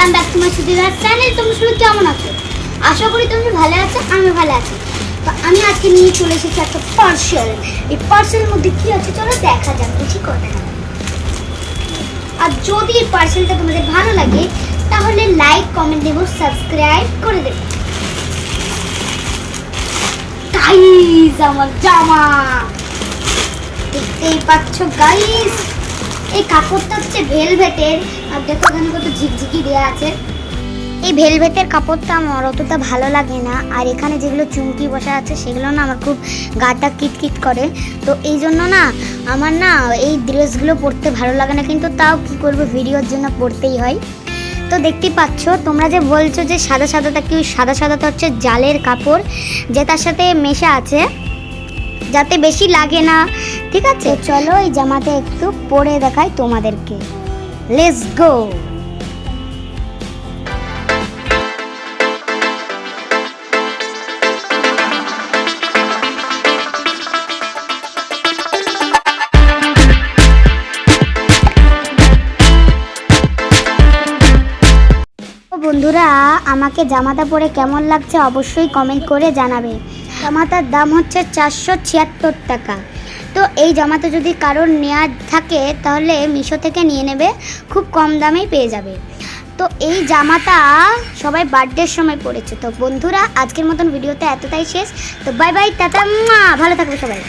Welcome back my সুদিদার channel তোমরা সবাই কেমন আছো? আশা করি তুমি ভালো আছো আমি ভালো আছি। তো আমি আজকে নিয়ে চলে এসেছি একটা পার্সেল এই পার্সেলের মধ্যে কি আছে চলো দেখা যাক বেশি কথা আর যদি এই পার্সেলটা তোমাদের ভালো লাগে, তাহলে লাইক কমেন্ট দেবো সাবস্ক্রাইব করে দেবো। গাইস আমার জামা। দেখতেই পাচ্ছ কাপড়টা হচ্ছে ভেলভেটের, আর দেখো এখানে কত ঝিকঝিকি দেওয়া আছে। এই ভেলভেটের কাপড়টা আমার অতটা ভালো লাগে না, আর এখানে যেগুলো চুমকি বসা আছে, সেগুলো না আমার খুব গাটা কিটকিট করে। তো এই জন্য না, আমার না এই ড্রেসগুলো পরতে ভালো লাগে না, কিন্তু তাও কি করব, ভিডিওর জন্য পরতেই হয়। তো দেখতেই পাচ্ছ, তোমরা যে বলছো যে সাদা সাদাটা কি সাদা সাদাটা হচ্ছে জালের কাপড়, যে তার সাথে মেশা আছে, যাতে বেশি লাগে না, ঠিক আছে? চলো এই জামাটা একটু পরে দেখাই তোমাদেরকে। লেটস গো বন্ধুরা, আমাকে জামাতা পরে কেমন লাগছে অবশ্যই কমেন্ট করে জানাবে। জামাতার দাম হচ্ছে চারশো ছিয়াত্তর টাকা। তো এই জামাতে যদি কারোর নেওয়া থাকে, তাহলে মিশো থেকে নিয়ে নেবে, খুব কম দামেই পেয়ে যাবে। তো এই জামাটা সবাই বার্থডের সময় পড়েছে তো বন্ধুরা, আজকের মতন ভিডিওতে এতটাই শেষ। তো বাই বাই টাটা ভালো থাকবে সবাই।